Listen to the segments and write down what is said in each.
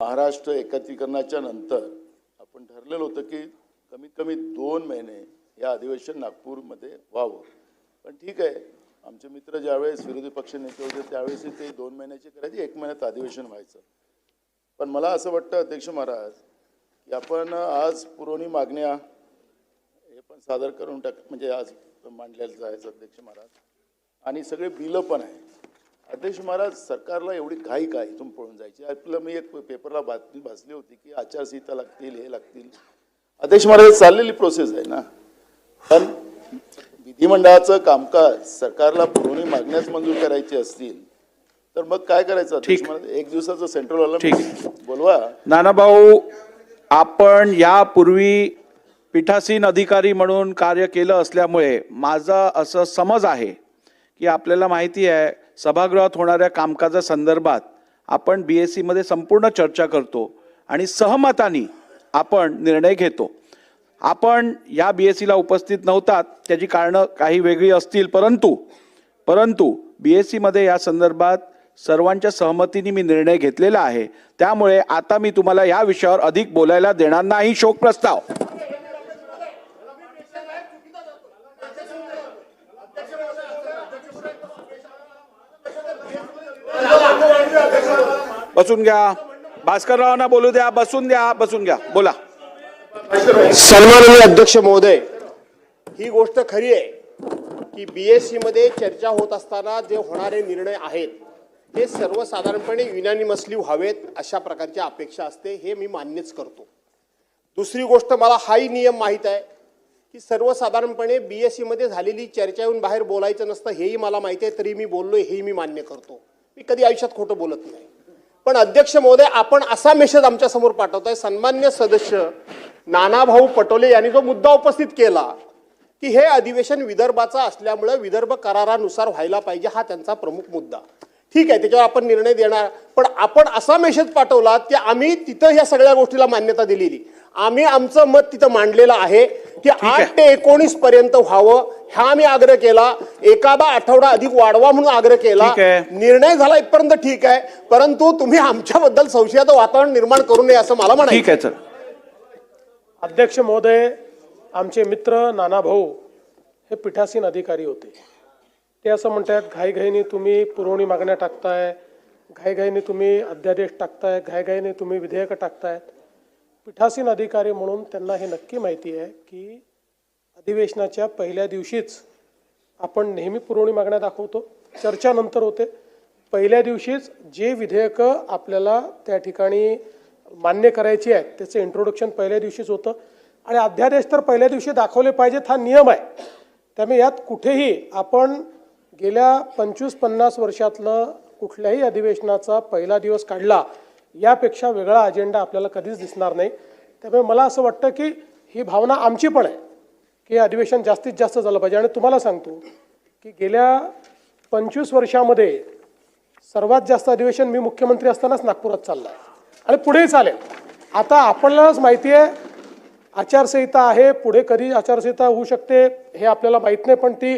महाराष्ट्र एकत्रीकरणाच्या नंतर आपण ठरलेलं होतं की कमीत कमी दोन महिने या अधिवेशन नागपूरमध्ये व्हावं. पण ठीक आहे आमचे मित्र ज्यावेळेस विरोधी पक्ष नेते होते त्यावेळेस ते दोन महिन्याचे करायचे एक महिन्यात अधिवेशन व्हायचं. पण मला असं वाटतं अध्यक्ष महाराज की आपण आज पुरवणी मागण्या हे पण सादर करून टाक म्हणजे आज मांडलेलं जायचं अध्यक्ष महाराज. आणि सगळे बिलं पण आहे अध्यक्ष महाराज सरकारला एवढी घाई काय इथून पळून जायची? आपलं मी एक पेपरला बातमी भासली होती की आचारसंहिता लागतील हे लागतील. अध्यक्ष महाराज चाललेली प्रोसेस आहे ना? पण विधिमंडळाचं कामकाज सरकारला पुरवणी मागण्यास मंजूर करायची असतील तर मग काय करायचं ठीक. एक दिवसाचं सेंट्रल ठीक. बोलवा. नानाभाऊ आपण यापूर्वी पीठासीन अधिकारी म्हणून कार्य केलं असल्यामुळे माझा असं समज आहे की आपल्याला माहिती आहे सभागृहात होणाऱ्या कामकाजासंदर्भात आपण बी एस सीमध्ये संपूर्ण चर्चा करतो आणि सहमतानी आपण निर्णय घेतो. आपण या बी एस सीला उपस्थित नव्हतात त्याची कारणं काही वेगळी असतील परंतु परंतु बी एस सीमध्ये या संदर्भात सर्वांच्या सहमतीने मी निर्णय घेतलेला आहे. त्यामुळे आता मी तुम्हाला या विषयावर अधिक बोलायला देणार नाही. शोक प्रस्ताव बसून घ्या. भास्कररावांना बोलू द्या बसून द्या बसून घ्या. बोला. सन्माननीय अध्यक्ष महोदय ही गोष्ट खरी आहे की बी एस सी मध्ये चर्चा होत असताना जे होणारे निर्णय आहेत हे सर्वसाधारणपणे युनॅनिमसली व्हावेत अशा प्रकारची अपेक्षा असते हे मी मान्यच करतो. दुसरी गोष्ट मला हाही नियम माहीत आहे की सर्वसाधारणपणे बी एस सीमध्ये झालेली चर्चा येऊन बाहेर बोलायचं नसतं हेही मला माहिती आहे तरी मी बोललो हेही मी मान्य करतो. मी कधी आयुष्यात खोटं बोलत नाही. पण अध्यक्ष महोदय आपण असा मेसेज आमच्यासमोर पाठवतोय. सन्मान्य सदस्य नानाभाऊ पटोले यांनी जो मुद्दा उपस्थित केला की हे अधिवेशन विदर्भाचं असल्यामुळे विदर्भ करारानुसार व्हायला पाहिजे हा त्यांचा प्रमुख मुद्दा. ठीक आहे त्याच्यावर आपण निर्णय देणार. पण आपण असा मेसेज पाठवला की आम्ही तिथं ह्या सगळ्या गोष्टीला मान्यता दिलेली. आम्ही आमचं मत तिथं मांडलेलं आहे की आठ ते एकोणीस पर्यंत व्हावं. हा आम्ही आग्रह केला. एखादा आठवडा अधिक वाढवा म्हणून आग्रह केला. निर्णय झाला इथपर्यंत ठीक आहे. परंतु तुम्ही आमच्याबद्दल संशयाचं वातावरण निर्माण करू नये असं मला ठीक म्हणायचं आहे सर अध्यक्ष महोदय आमचे मित्र नाना भाऊ हे पीठासीन अधिकारी होते. ते असं म्हणतात घाईघाईने तुम्ही पुरवणी मागण्या टाकताय. घाईघाईने तुम्ही अध्यादेश टाकताय. घाईघाईने तुम्ही विधेयकं टाकतायत. पीठासीन अधिकारी म्हणून त्यांना हे नक्की माहिती आहे की अधिवेशनाच्या पहिल्या दिवशीच आपण नेहमी पुरवणी मागण्या दाखवतो चर्चा नंतर होते. पहिल्या दिवशीच जे विधेयकं आपल्याला त्या ठिकाणी मान्य करायची आहेत त्याचं इंट्रोडक्शन पहिल्या दिवशीच होतं. आणि अध्यादेश तर पहिल्या दिवशी दाखवले पाहिजेत हा नियम आहे. त्यामुळे यात कुठेही आपण गेल्या पंचवीस पन्नास वर्षातलं कुठल्याही अधिवेशनाचा पहिला दिवस काढला यापेक्षा वेगळा अजेंडा आपल्याला कधीच दिसणार नाही. त्यामुळे मला असं वाटतं की ही भावना आमची पण आहे की हे अधिवेशन जास्तीत जास्त झालं पाहिजे. आणि तुम्हाला सांगतो की गेल्या पंचवीस वर्षामध्ये सर्वात जास्त अधिवेशन मी मुख्यमंत्री असतानाच नागपुरात चाललं आहे. आणि पुढेही चालेल. आता आपल्यालाच माहिती आहे आचारसंहिता आहे पुढे कधी आचारसंहिता होऊ शकते हे आपल्याला माहीत नाही पण ती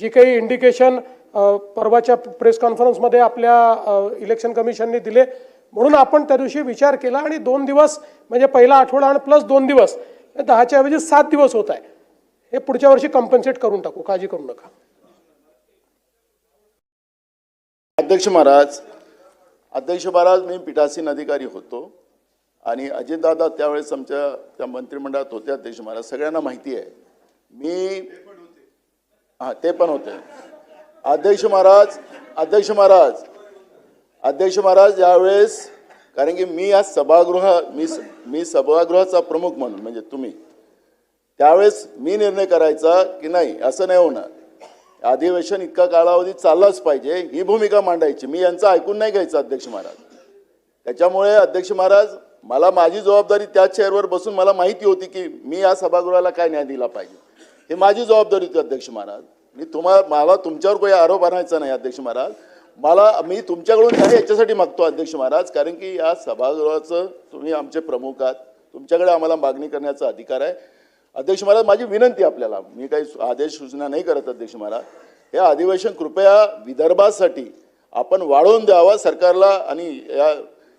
जी काही इंडिकेशन परवाच्या प्रेस कॉन्फरन्समध्ये आपल्या इलेक्शन कमिशनने दिले म्हणून आपण त्या दिवशी विचार केला आणि दोन दिवस म्हणजे पहिला आठवडा आणि प्लस दोन दिवस दहाच्या ऐवजी सात दिवस होत आहे. हे पुढच्या वर्षी कम्पन्सेट करून टाकू काळजी करू नका. अध्यक्ष महाराज अध्यक्ष महाराज मी पीठासीन अधिकारी होतो आणि अजितदादा त्यावेळेस आमच्या त्या मंत्रिमंडळात होते अध्यक्ष महाराज. सगळ्यांना माहिती आहे. मी हां ते पण होते. अध्यक्ष महाराज अध्यक्ष महाराज अध्यक्ष महाराज यावेळेस कारण की मी आज सभागृह मी मी सभागृहाचा प्रमुख म्हणून म्हणजे तुम्ही. त्यावेळेस मी निर्णय करायचा की नाही असं नाही होणार. अधिवेशन इतका कालावधी चाललाच पाहिजे ही भूमिका मांडायची. मी यांचं ऐकून नाही घ्यायचं अध्यक्ष महाराज. त्याच्यामुळे अध्यक्ष महाराज मला माझी जबाबदारी त्या चेअरवर बसून मला माहिती होती की मी या सभागृहाला काय न्याय दिला पाहिजे. हे माझी जबाबदारी होती अध्यक्ष महाराज. मी तुम्हाला मला तुमच्यावर काही आरोप आणायचा नाही अध्यक्ष महाराज. मला मी तुमच्याकडून काही याच्यासाठी मागतो अध्यक्ष महाराज कारण की या सभागृहाचं तुम्ही आमचे प्रमुख आहात. तुमच्याकडे आम्हाला मागणी करण्याचा अधिकार आहे. अध्यक्ष महाराज माझी विनंती आपल्याला. मी काही आदेश सूचना नाही करत अध्यक्ष महाराज. हे अधिवेशन कृपया विदर्भासाठी आपण वाढवून द्यावा सरकारला आणि या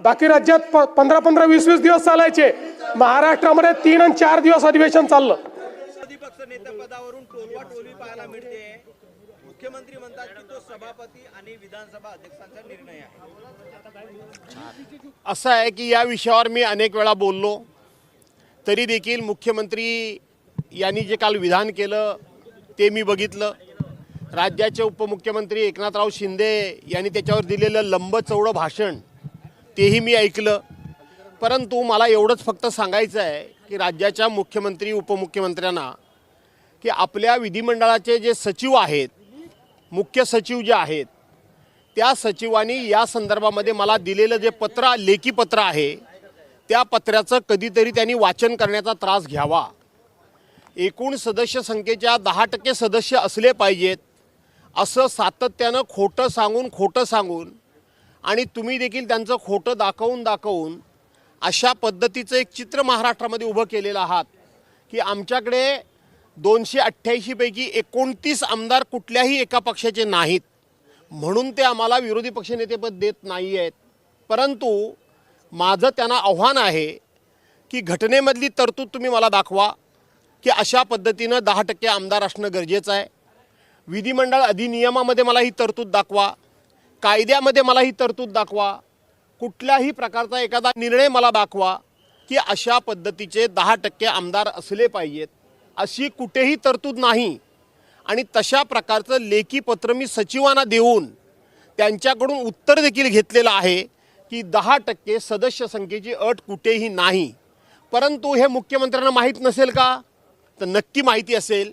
बाकी राज्यात प- पंधरा पंधरा वीस वीस दिवस चालायचे. महाराष्ट्रामध्ये तीन आणि चार दिवस अधिवेशन चाललं. विरोधी पक्ष नेतेपदावरून टोलवा टोलवी पाहायला मिळते. मुख्यमंत्री म्हणतात की तो सभापती आणि विधानसभा अध्यक्षांचा निर्णय आहे. असं आहे की या विषयावर मी अनेक वेळा बोललो. तरी देखील मुख्यमंत्री यांनी जे काल विधान केलं ते मी बघितलं. राज्याचे उपमुख्यमंत्री एकनाथराव शिंदे यांनी त्याच्यावर दिलेलं लंबचौडं भाषण तेही मी ऐकलं. परंतु मला एवढंच फक्त सांगायचं आहे की राज्याच्या मुख्यमंत्री उपमुख्यमंत्र्यांना की आपल्या विधिमंडळाचे जे सचिव आहेत मुख्य सचिव जे आहेत त्या सचिवांनी या संदर्भामध्ये मला दिलेलं जे पत्र लेखी पत्र आहे त्या पत्राचं कधीतरी त्यांनी वाचन करण्याचा त्रास घ्यावा. एकूण सदस्य संख्येच्या दहा टक्के सदस्य असले पाहिजेत असं सातत्यानं खोटं सांगून खोटं सांगून आणि तुम्ही देखील त्यांचं खोटं दाखवून दाखवून अशा पद्धतीचं एक चित्र महाराष्ट्रामध्ये उभं केलेलं आहात की आमच्याकडे दोनशे अठ्ठ्याऐंशीपैकी एकोणतीस आमदार कुठल्याही एका पक्षाचे नाहीत. म्हणून ते आम्हाला विरोधी पक्षनेतेपद देत नाही आहेत परंतु माझं त्यांना आव्हान आहे की घटनेमधली तरतूद तुम्ही मला दाखवा की अशा पद्धतीनं दहा टक्के आमदार असणं गरजेचं आहे. विधिमंडळ अधिनियमामध्ये मला ही तरतूद दाखवा. कायद्यामध्ये मला ही तरतूद दाखवा. कुठल्याही प्रकारचा एखादा निर्णय मला दाखवा की अशा पद्धतीचे दहा टक्के आमदार असले पाहिजेत. अशी कुठेही तरतूद नाही. आणि तशा प्रकारचं लेखी पत्र मी सचिवांना देऊन त्यांच्याकडून उत्तर देखील घेतलेलं आहे की दहा टक्के सदस्य संख्येची अट कुठेही नाही. परंतु हे मुख्यमंत्र्यांना माहीत नसेल का? तर नक्की माहिती असेल.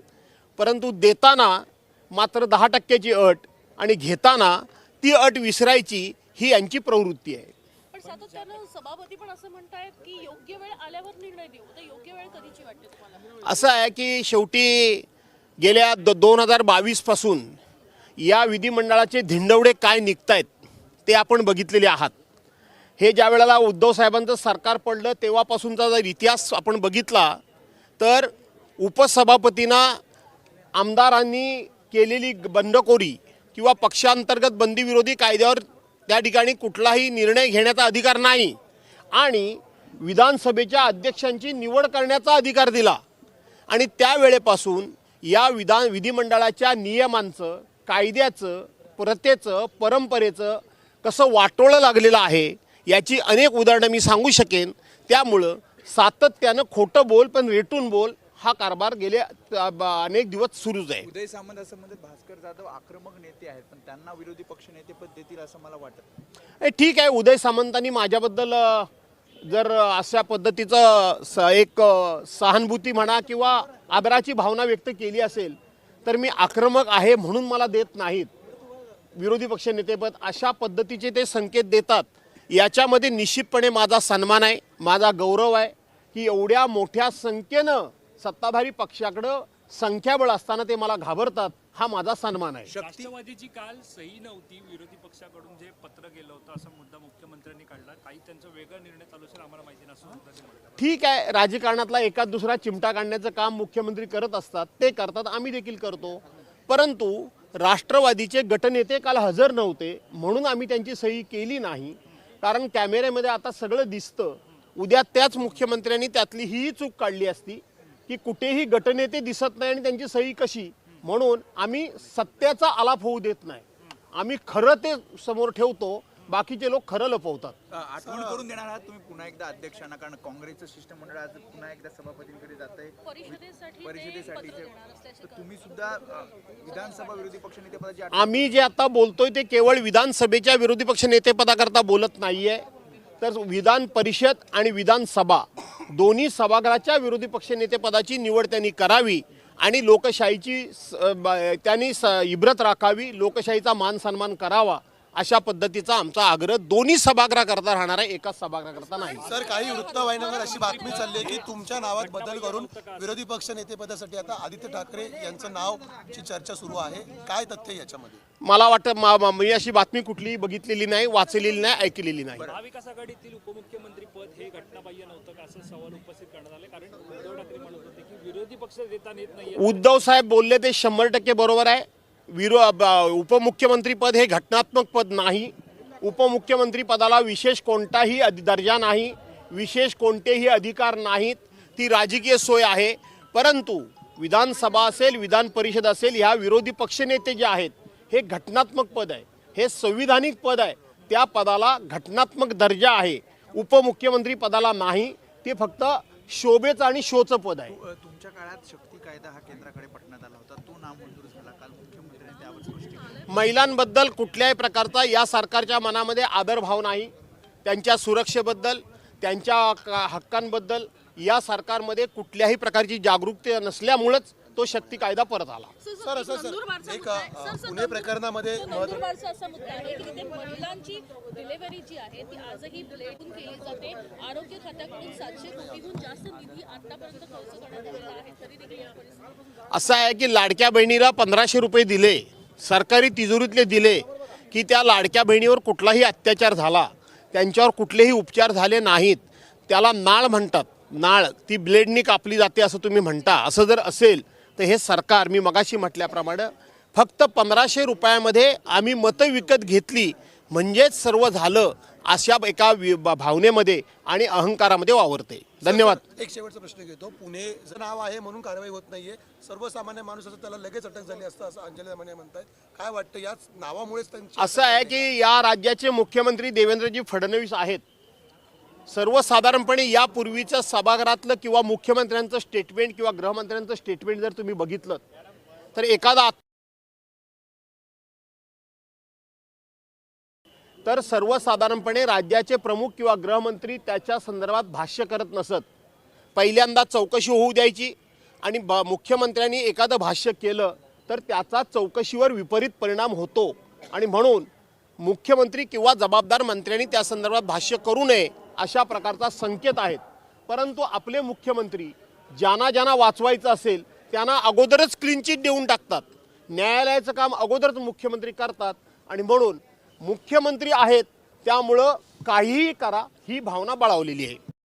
परंतु देताना मात्र दहा टक्क्याची अट आणि घेताना ती अट विसरायची ही यांची प्रवृत्ती आहे. पण सातत्यानं सभापती पण असं म्हणतायत की योग्य वेळ आल्यावर निर्णय देऊ. तर योग्य वेळ कधीची वाटते तुम्हाला? असं आहे की शेवटी गेल्या द दोन हजार बावीसपासून या विधिमंडळाचे धिंडवडे काय निघतायत ते आपण बघितलेले आहात. हे ज्या वेळेला उद्धव साहेबांचं सरकार पडलं तेव्हापासूनचा जर इतिहास आपण बघितला तर उपसभापतींना आमदारांनी केलेली बंडखोरी किंवा पक्षांतर्गत बंदीविरोधी कायद्यावर त्या ठिकाणी कुठलाही निर्णय घेण्याचा अधिकार नाही. आणि विधानसभेच्या अध्यक्षांची निवड करण्याचा अधिकार दिला. आणि त्यावेळेपासून या विधान विधिमंडळाच्या नियमांचं कायद्याचं प्रथेचं परंपरेचं कसं वाटोळं लागलेलं आहे याची अनेक उदाहरणं मी सांगू शकेन. त्यामुळं सातत्यानं खोटं बोल पण रेटून बोल हा कारभार गेले अनेक दिवस सुरूच आहे. उदय सामंत असं म्हणतात भास्कर जाधव आक्रमक नेते आहेत पण त्यांना विरोधी पक्ष नेतेपद देतील असं मला वाटत ठीक आहे उदय सामंतांनी माझ्याबद्दल जर अशा पद्धतीचं एक सहानुभूती म्हणा किंवा आदराची भावना व्यक्त केली असेल तर मी आक्रमक आहे म्हणून मला देत नाहीत. विरोधी पक्ष नेतेपद अशा पद्धतीचे ते संकेत देतात याच्यामध्ये निश्चितपणे माझा सन्मान आहे माझा गौरव आहे की एवढ्या मोठ्या संख्येनं सत्ताधारी पक्षाकडं संख्याबळ असताना ते मला घाबरतात हा माझा सन्मान आहे. राष्ट्रवादीची काल सही नव्हती विरोधी पक्षाकडून जे पत्र गेलं होतं असा मुद्दा मुख्यमंत्र्यांनी काढला. काही त्यांचा वेगळा निर्णय चालू असेल आम्हाला माहिती नसून ठीक आहे राजकारणातला एकाच दुसरा चिमटा काढण्याचं काम मुख्यमंत्री करत असतात ते करतात आम्ही देखील करतो. परंतु राष्ट्रवादीचे गटनेते काल हजर नव्हते म्हणून आम्ही त्यांची सही केली नाही. कारण कॅमेऱ्यामध्ये आता सगळं दिसतं. उद्या त्याच मुख्यमंत्र्यांनी त्यातली ही चूक काढली असती की कुठेही गटनेते दिसत नाही आणि त्यांची सही कशी? म्हणून आम्ही सत्याचा आलाप होऊ देत नाही. आम्ही खरं ते समोर ठेवतो बाकीचे लोक खरं लपवतात. आठवण करून देणार आहात तुम्ही पुन्हा एकदा अध्यक्षांना कारण काँग्रेसचं शिष्टमंडळ आज पुन्हा एकदा सभापतींकडे जात आहे. परिषदेसाठी ते परिषदेसाठी पत्र देणार असल्याचे तर तुम्ही सुद्धा विधानसभा विरोधी पक्ष नेतेपदाची आम्ही जे आता बोलतोय ते केवळ विधानसभेच्या विरोधी पक्ष नेतेपदाकरता बोलत नाहीये. तर विधान परिषद आणि विधानसभा दोन्ही सभागृहाच्या विरोधी पक्ष नेतेपदाची निवड त्यांनी करावी आणि लोकशाहीची स- ब- त्यांनी स इब्रत राखावी लोकशाहीचा मान सन्मान करावा अशा पद्धतीचा आमचा आग्रह दोन्ही सभागृहाकरता राहणार आहे एकाच सभागृहाकरता नाही. सर काही वृत्तवाहिन्यांवर अशी बातमी चालली आहे की तुमच्या नावात बदल करून विरोधी पक्ष नेतेपदासाठी आता आदित्य ठाकरे यांचं नावची चर्चा सुरू आहे. काय तथ्य याच्यामध्ये? मला वाटतं मी अशी बातमी कुठलीही बघितलेली नाही वाचलेली नाही ऐकलेली नाही महाविकास आघाडीतील उपमुख्यमंत्री पद हे घटनाबाह्य नव्हतं का असं सवाल उपस्थित करण्यात आले. कारण उद्धव ठाकरे म्हणत होते की विरोधी पक्ष देता येत नाही उद्धव साहेब बोलले ते शंभर टक्के बरोबर आहे. विरो ब- उपमुख्यमंत्री पद हे घटनात्मक पद नाही. उपमुख्यमंत्री पदाला विशेष कोणताही दर्जा नाही. विशेष कोणतेही अधिकार नाहीत. ती राजकीय सोय आहे. परंतु विधानसभा असेल विधान परिषद असेल ह्या विरोधी पक्षनेते जे आहेत हे घटनात्मक पद आहे. हे संविधानिक पद आहे. त्या पदाला घटनात्मक दर्जा आहे. उपमुख्यमंत्री पदाला नाही. ते फक्त शोभेचं आणि शोचं पद आहे. तुमच्या काळात शक्ती कायदा हा केंद्राकडे पटण्यात आला होता. तो नामंजूर झाला. काल मुख्यमंत्र्यांनी त्यावर महिलांबद्दल कुठल्याही प्रकारचा या सरकारच्या मनामध्ये आदरभाव नाही. त्यांच्या सुरक्षेबद्दल त्यांच्या हक्कांबद्दल या सरकारमध्ये कुठल्याही प्रकारची जागरूकता नसल्यामुळंच तो शक्ती कायदा परत आला. सर, असं, सर, एक, पुणे प्रकरणामध्ये तो महत्व- नंदुरबारचा असा मुद्दा आहे की तिथे महिलांची डिलिव्हरी जी आहे ती आजही ब्लेडून केली जाते. आरोग्य खात्याकडून सातशे कोटीहून जास्त निधी आतापर्यंत खर्च करण्यात आलेला आहे. तरी देखील या परिस्थितीत असं आहे की लाडक्या बहिणीला पंधराशे रुपये दिले सरकारी तिजोरीतले दिले की त्या लाडक्या बहिणीवर कुठलाही अत्याचार झाला त्यांच्यावर कुठलेही उपचार झाले नाहीत त्याला नाळ म्हणतात. नाळ ती ब्लेडनी कापली जाते असं तुम्ही म्हणता. असं जर असेल तर हे सरकार मी मगाशी म्हटल्याप्रमाणे फक्त पंधराशे रुपयामध्ये आम्ही मतं विकत घेतली. म्हणजेच सर्व झालं अशा एका भावनेमध्ये आणि अहंकारामध्ये वावरते. धन्यवाद. एक शेवटचा प्रश्न घेतो. पुणे नाव आहे म्हणून कारवाई होत नाहीये. सर्वसामान्य माणूस असं त्याला लगेच अटक झाली असतं असं अंजली दमाने म्हणतायत. काय वाटतं याच नावामुळेच त्यांची असं आहे की? या राज्याचे मुख्यमंत्री देवेंद्रजी फडणवीस आहेत. सर्वसाधारणपणे यापूर्वीचं सभागृहातलं किंवा मुख्यमंत्र्यांचं स्टेटमेंट किंवा गृहमंत्र्यांचं स्टेटमेंट जर तुम्ही बघितलं तर एखादा तर सर्वसाधारणपणे राज्याचे प्रमुख किंवा गृहमंत्री त्याच्या संदर्भात भाष्य करत नसत. पहिल्यांदा चौकशी होऊ द्यायची आणि ब मुख्यमंत्र्यांनी एखादं भाष्य केलं तर त्याचा चौकशीवर विपरीत परिणाम होतो. आणि म्हणून मुख्यमंत्री किंवा जबाबदार मंत्र्यांनी त्या संदर्भात भाष्य करू नये. अशा प्रकारचा संकेत आहेत. परंतु आपले मुख्यमंत्री ज्यांना ज्यांना वाचवायचं असेल त्यांना अगोदरच क्लीन चिट देऊन टाकतात. न्यायालयाचं काम अगोदरच मुख्यमंत्री करतात आणि म्हणून मुख्यमंत्री आहेत त्यामुळं काहीही करा ही भावना बळावलेली आहे.